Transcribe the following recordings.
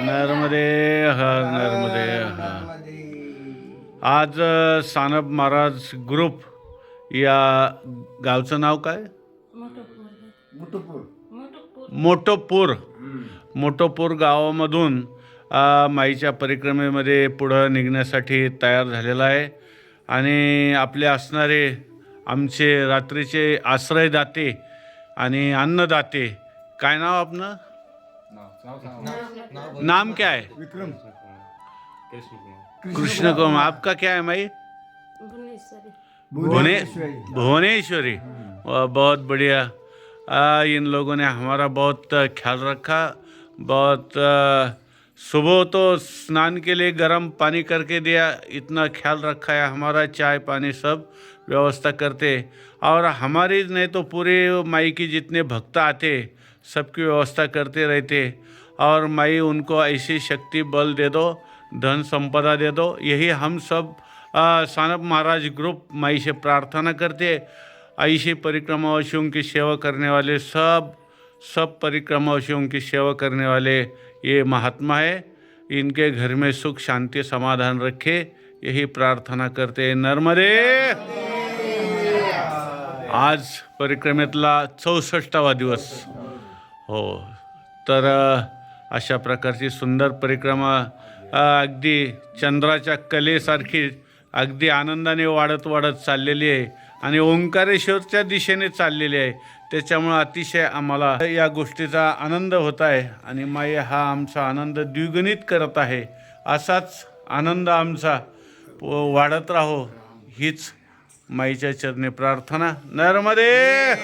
नर्मदे हर नर्मदे आज सानप महाराज ग्रुप या गावचं नाव काय? मोटोपूर. मोटोपूर गावामधून माईच्या परिक्रमेमध्ये पुढं निघण्यासाठी तयार झालेला आहे. आणि आपले असणारे आमचे रात्रीचे आश्रयदाते आणि अन्नदाते काय नाव आपलं? नाम क्या है विक्रम. कृष्ण कुमार आपका क्या है माई? भुवने भुवनेश्वरी. बहुत बढ़िया। आ, इन लोगों ने हमारा बहुत ख्याल रखा। बहुत सुबह तो स्नान के लिए गर्म पानी करके दिया। इतना ख्याल रखा है हमारा चाय पानी सब व्यवस्था करते। और हमारी नहीं तो पूरे माई की जितने भक्त आते सबकी व्यवस्था करते रहते। और माई, उनको ऐसी शक्ति, बल दे दो, धन संपदा दे दो। यही हम सब सानप महाराज ग्रुप माई से प्रार्थना करते। ऐसी परिक्रमावासियों की सेवा करने वाले सब सब परिक्रमावासियों की सेवा करने वाले ये महात्मा है। इनके घर में सुख, शांति, समाधान रखे। यही प्रार्थना करते नर्मदे! आज परिक्रमेतला चौसष्टावा दिवस। हो. तर अशा प्रकारची सुंदर परिक्रमा अगदी चंद्राच्या कलेसारखी अगदी आनंदाने वाढत वाढत चाललेली आहे आणि ओंकारेश्वरच्या दिशेने चाललेली आहे. त्याच्यामुळं अतिशय आम्हाला या गोष्टीचा आनंद होत आहे आणि माई हा आमचा आनंद द्विगुणित करत आहे. असाच आनंद आमचा वाढत राहो हीच माईच्या चरणी प्रार्थना. नर्मदे!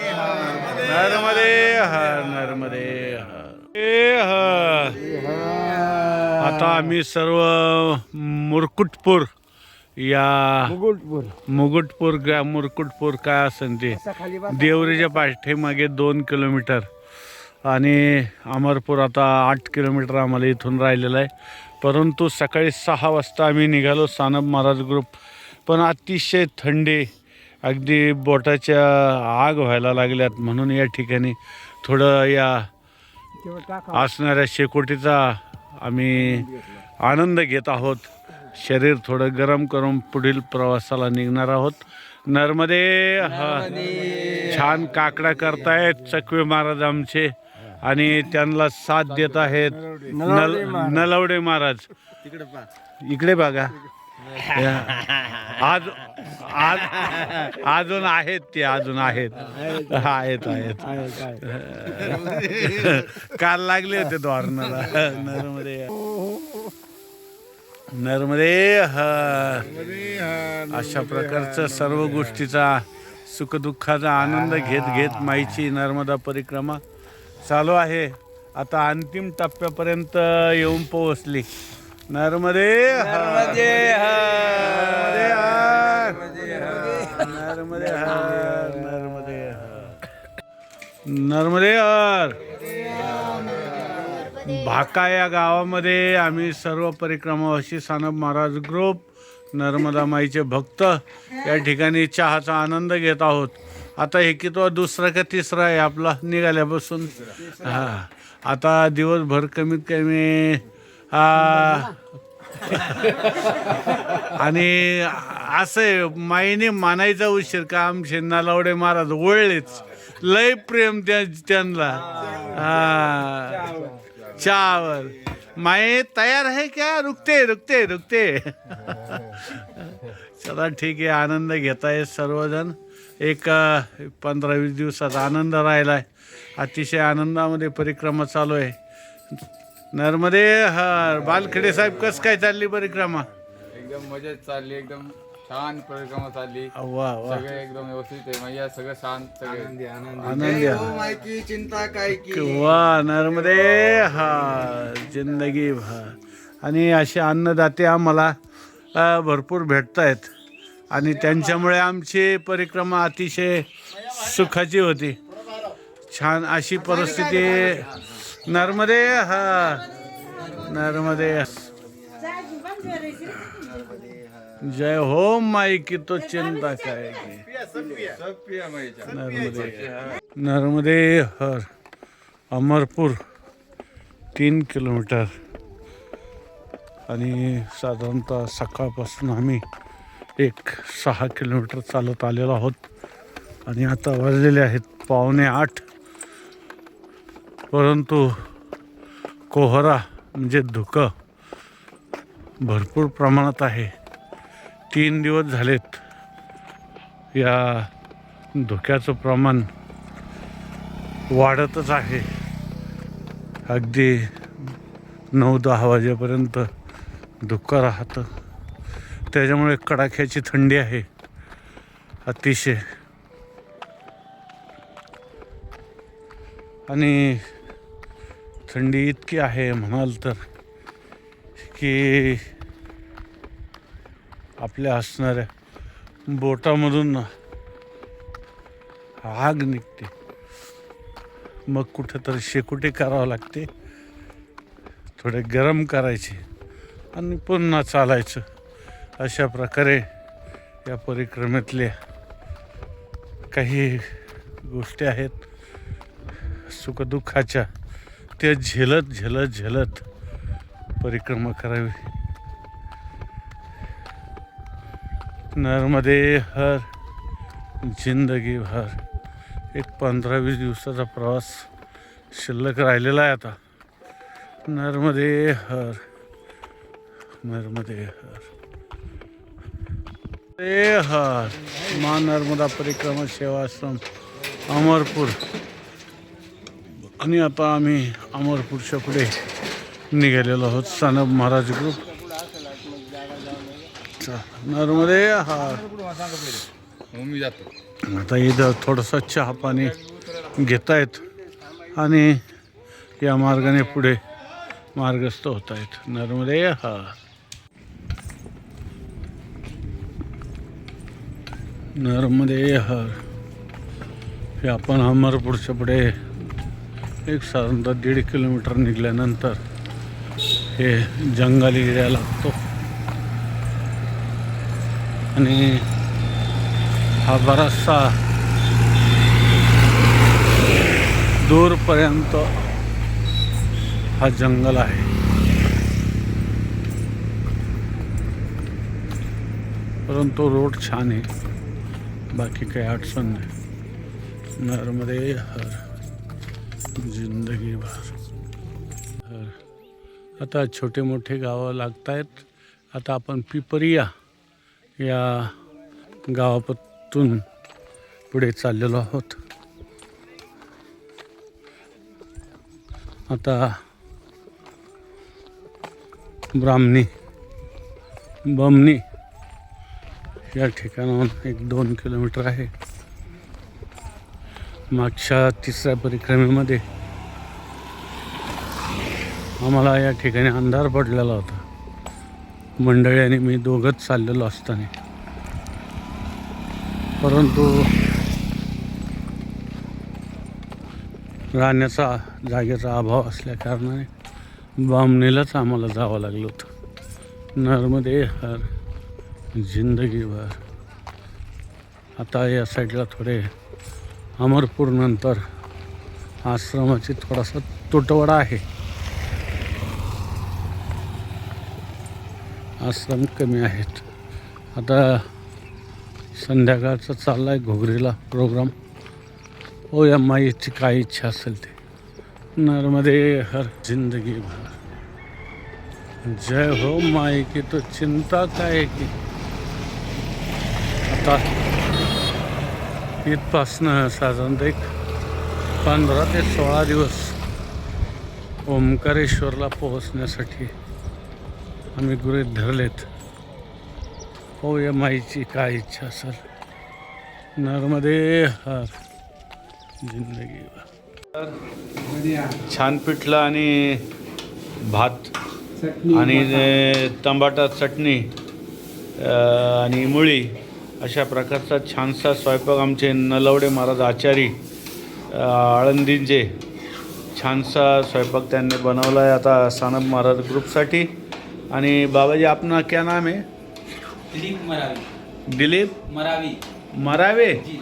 नर्मदे हर नर्मदे हर। आता आम्ही सर्व मुरकुटपूर या मुकुटपूर. मुकुटपूर गा मुरकुटपूर काय असेल ते देवरीच्या पाठीमागे दोन किलोमीटर. आणि अमरपूर आता आठ किलोमीटर आम्हाला इथून राहिलेलं आहे. परंतु सकाळी सहा वाजता आम्ही निघालो सानप महाराज ग्रुप. पण अतिशय थंडी अगदी बोटाच्या आग व्हायला लागल्यात म्हणून या ठिकाणी थोडं या असणाऱ्या शेकोटीचा आम्ही आनंद घेत आहोत. शरीर थोडं गरम करून पुढील प्रवासाला निघणार आहोत. नर्मदे हा. छान काकडा करतायत चकवे महाराज आमचे आणि त्यांना साथ देत आहेत. नल नलवडे महाराज. इकडे बघा. आज आज अजून आहेत ते अजून आहेत. आहेत आहेत. काल लागले होते द्वारणाला नर्मदे. नर्मदे अशा प्रकारचं सर्व गोष्टीचा सुखदुःखाचा आनंद घेत घेत माईची नर्मदा परिक्रमा चालू आहे. आता अंतिम टप्प्यापर्यंत येऊन पोहोचली. नर्मदे नर्मदे नर्मदे हर नर्मदे हर नर्मदे हर भाका या गावामध्ये आम्ही सर्व परिक्रमावासी सानप महाराज ग्रुप नर्मदा माईचे भक्त या ठिकाणी चहाचा आनंद घेत आहोत. आता हे कितवा दुसरा का तिसरा आहे आपला. निघाल्यापासून. हा. आता दिवसभर कमीत कमी आणि असं आहे माईने मानायचा उशीर का आमचे नालावडे महाराज वळलेच. लय प्रेम त्या त्यांना. हा चहावर माए तयार आहे क्या? रुकते रुकते रुकते. चला ठीक आहे आनंद घेताय सर्वजण. एक पंधरा वीस दिवसाचा आनंद राहिला आहे अतिशय आनंदामध्ये परिक्रमा चालू आहे. नर्मदे हर बालखेडे साहेब कस काय चालली परिक्रमा? एकदम मजेत चालली एकदम छान परिक्रमा चालली. वा वा. सगळे एकदम व्यवस्थित आहे. म्हणजे सगळं शांत सगळे. आनंदी आहे. माहिती चिंता काय की? वा नर्मदे हा जिंदगी भर. आणि असे अन्नदाते आम्हाला अ, भरपूर भेटत आहेत आणि त्यांच्यामुळे आमची परिक्रमा अतिशय सुखाची होती. छान अशी परिस्थिती नर्मदे हा. नर्मदे. जय हो माई की तो चिंता काय नर्मदे. नर्मदे हर. अमरपूर तीन किलोमीटर. आणि साधारणतः सकाळपासून आम्ही एक सहा किलोमीटर चालत आलेलो आहोत. आणि आता वाजलेले आहेत पावणे आठ. परंतु कोहरा म्हणजे धुकं भरपूर प्रमाणात आहे. तीन दिवस झालेत या धुक्याचं प्रमाण वाढतच आहे. अगदी नऊ दहा वाजेपर्यंत धुकं राहतं. त्याच्यामुळे कडाक्याची थंडी आहे. अतिशय. आणि थंडी इतकी आहे म्हणाल तर की आपल्या असणाऱ्या बोटामधून आग निघते. मग कुठेतरी शेकोटी करावं लागते. थोडे गरम करायचे आणि पुन्हा चालायचं. अशा प्रकारे या परिक्रमेतल्या काही गोष्टी आहेत सुखदुःखाच्या. त्या झेलत झेलत झेलत परिक्रमा करावी. नर्मदे हर जिंदगी भर. एक पंधरा वीस दिवसाचा प्रवास शिल्लक राहिलेला आहे आता. नर्मदे हर नर्मदे हर. ए हर मा नर्मदा परिक्रमा सेवाश्रम अमरपूर. आणि आता आम्ही अमरपूरच्या पुढे निघालेलो आहोत सानब महाराज ग्रुप चा- नर्मदे हा. आता इथं थोडंसं चहा पाणी घेतायत आणि या मार्गाने पुढे मार्गस्थ होत आहेत नर्मदे हा. नर्मदे हर हे आपण अमरपूरच्या पुढे एक साधारणतः दीड किलोमीटर निघाल्यानंतर हे जंगल एरिया लागतो. आणि हा बराचसा दूरपर्यंत हा जंगल आहे. परंतु रोड छान आहे. बाकी काही अडचण नाही. नर्मदे हर. जिंदगी भर. आता छोटे मोठे गावं लागत आहेत आता आपण पिपरिया या गावापासून पुढे चाललेलो आहोत. आता ब्राह्मणी बमणी या ठिकाणाहून एक दोन किलोमीटर आहे. मागच्या तिसऱ्या परिक्रमेमध्ये आम्हाला या ठिकाणी अंधार पडलेला होता. मंडळी आणि मी दोघंच चाललेलो असताना. परंतु राहण्याचा जागेचा अभाव असल्या कारणाने बामणीलाच आम्हाला जावं लागलं होतं. नर्मदे हर जिंदगीभर. आता या साईडला थोडे अमरपूरनंतर आश्रमाची थोडासा तुटवडा आहे. आश्रम कमी आहेत. आता संध्याकाळचा चालला आहे घोगरीला प्रोग्राम ओ या माईची काय इच्छा असेल ते. नर्मदे हर जिंदगी भर. जय हो माई की तो चिंता काय की? आता इथपासनं साधारणतः एक पंधरा ते सोळा दिवस ओंकारेश्वरला पोहोचण्यासाठी आम्ही गृहीत धरलेत. हो या माईची काय इच्छा असेल? नर्मदे हर. जिंदगी छान पिठलं आणि भात आणि टमाटा चटणी आणि मुळी. अशा प्रकारचा छानसा स्वयंपाक आमचे नलवडे महाराज आचारी आळंदीचे छानसा स्वयंपाक त्यांनी बनवला आहे आता सानप महाराज ग्रुपसाठी. आणि बाबाजी अपना क्या नाम है दिलीप मरावी. दिलीप? मरावी. मरावे? जी.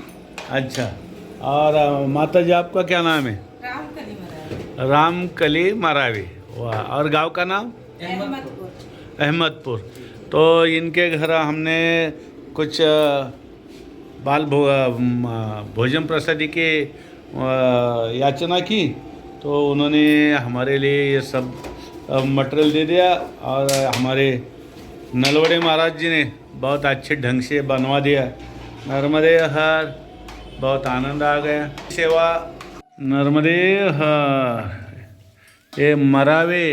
अच्छा. और माता जी आपका क्या नाम है? रामकली मरावी. रामकली मरावी. वाह. और गांव का नाम? अहमदपुर. अहमदपुर. तो इनके घर हमने कुछ बाल भो भोजन प्रसादी के याचना की तो उन्होंने हमारे लिए ये सब मटेरियल दे दिया और हमारे नलवड़े महाराज जी ने बहुत अच्छे ढंग से बनवा दिया। नर्मदे हर, बहुत आनंद आ गया। सेवा, नर्मदे हर, ये मरावे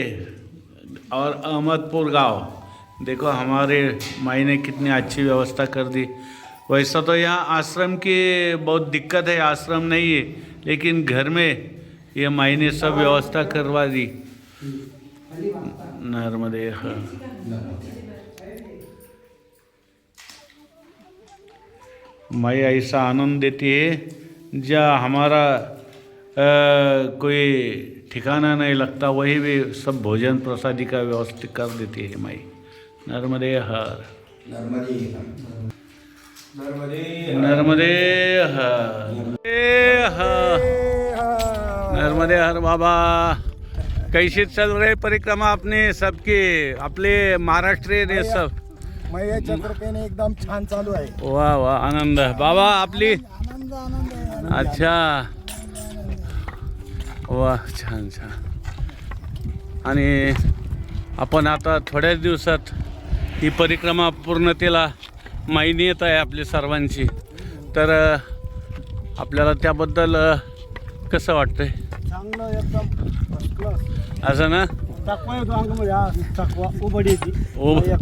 और अहमदपुर गाँव। देखो हमारे माई ने कितनी अच्छी व्यवस्था कर दी। वैसा तो यहाँ आश्रम की बहुत दिक्कत है आश्रम नहीं है लेकिन घर में ये माई ने सब व्यवस्था करवा दी। नर्मदे हर माई ऐसा आनंद देती है जहाँ हमारा अ, कोई ठिकाना नहीं लगता वही भी सब भोजन प्रसादी का व्यवस्थित कर देती है माई। नर्मदे हर। नर्मदे हर। नर्मदे हर। नर्मदे हर। बाबा। कैसे चल रहे परिक्रमा अपने सबके? आपले महाराष्ट्रीयन सब एकदम छान चालू आहे. वा वा आनंद बाबा आपली आनंद आनंद आहे आनंद. अच्छा. वा छान छान. आणि आपण आता थोड्याच दिवसात ही परिक्रमा पूर्णतेला माहिती येत आहे आपली सर्वांची. तर आपल्याला त्याबद्दल कसं वाटतंय? चांगलं एकदम असं ना? हा.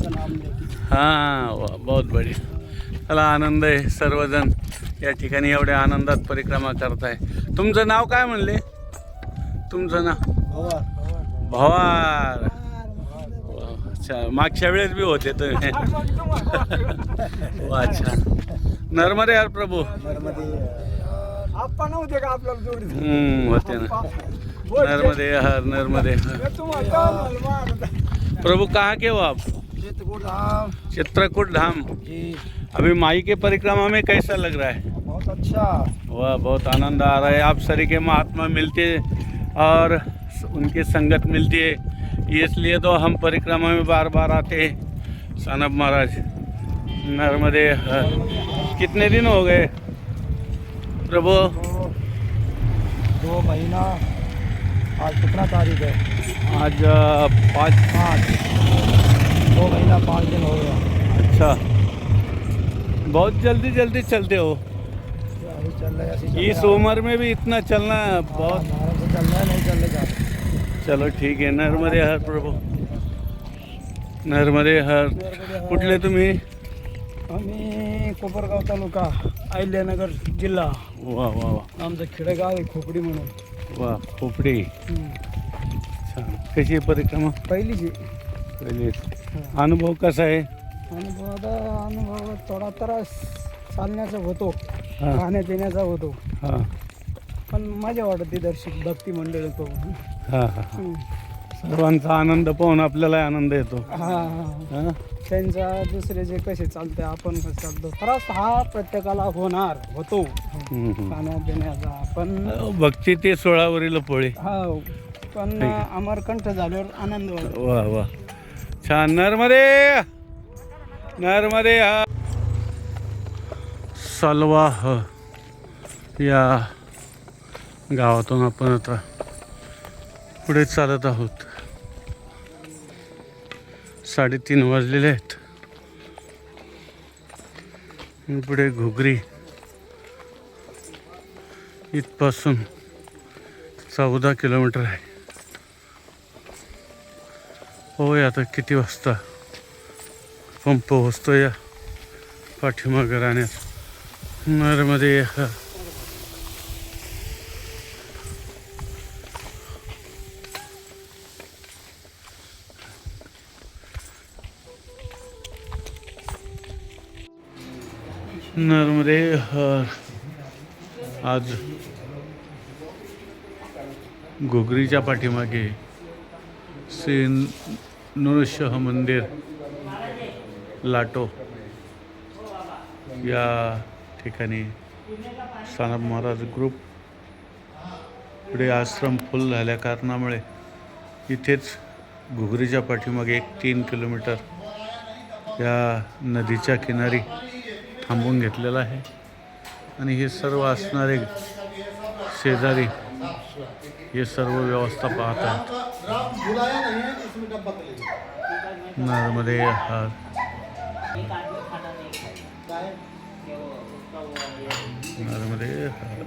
हां बहुत बढिया. चला आनंद आहे सर्वजण. या ठिकाणी एवढ्या आनंदात परिक्रमा करताय. तुमचं नाव काय म्हणले? तुमचं नाव भवा, भवा. भवार. वा, अच्छा मागच्या वेळेस बी होते तुम्ही. वा छान नर्मदे हर प्रभू. नर्मदे आप्पा नव्हते का आपल्याला जोडी हम्म, होते ना. नर्मदे हर नर्मदे. हर प्रभु कहाँ के हो आप? चित्रकूट धाम. जी. अभी माई के परिक्रमा में कैसा लग रहा है? बहुत अच्छा. वाह बहुत आनंद आ रहा है. आप सरी के महात्मा मिलते और उनकी संगत मिलती है इसलिए तो हम परिक्रमा में बार बार आते हैं सानब महाराज। नर्मदे कितने दिन हो गए? प्रभु। दो दो महीना। आज कितना तारीख है? आज पाँच। पाँच। दो महीना पाँच दिन हो गया। अच्छा। बहुत जल्दी जल्दी चलते हो। चल रहा है ही इस उम्र में भी इतना चलना बहुत हाँ, आराम से चल रहा है नहीं चलने का चलो ठीक आहे. नर्मदे हर प्रभू. नर्मदे हर कुठले तुम्ही? आम्ही कोपरगाव तालुका अहिल्यानगर जिल्हा. वा वा वा. आमचं खेडेगाव आहे खोपडी म्हणून. वा खोपडी. छान. कशी आहे परिक्रमा? पहिलीच. पहिले अनुभव कसा आहे? अनुभव आता अनुभव थोडा त्रास चालण्याचा होतो. हा. खाण्यापिण्याचा होतो. हां. पण मजा वाटते दर्शक भक्ती मंडळ तो. हां हां सर्वांचा आनंद पाहून आपल्याला आनंद येतो. हा हां त्यांचा दुसरे जे कसे चालते आपण कसं चालतो. त्रास हा प्रत्येकाला होणार होतो. हम्म, हम्म. खाण्यापिण्याचा पण भक्ती ते सोळावरील पोळे. हा. पण अमरकंठ झाल्यावर आनंद वाटतो. वा वा. छान. नर्मदे! नर्मदे हा. सलवाह या गावातून आपण आता पुढे चालत आहोत. साडेतीन वाजलेले आहेत. पुढे घुगरी. इथपासून चौदा किलोमीटर आहे. होय आता किती वाजता? पंप पोहोचतो या पाठीमागं राहण्यात. नरमध्ये नर्मदे हर आज घुगरीच्या पाठीमागे श्री नृसिंह मंदिर लाटो. या ठिकाणी सानप महाराज ग्रुप पुढे आश्रम फुल झाल्या कारणामुळे इथेच घुगरीच्या पाठीमागे एक तीन किलोमीटर या नदीच्या किनारी थांबून घेतलेला आहे. आणि हे सर्व असणारे शेजारी हे सर्व व्यवस्था पाहतात नर्मदे हार नर्मदे हार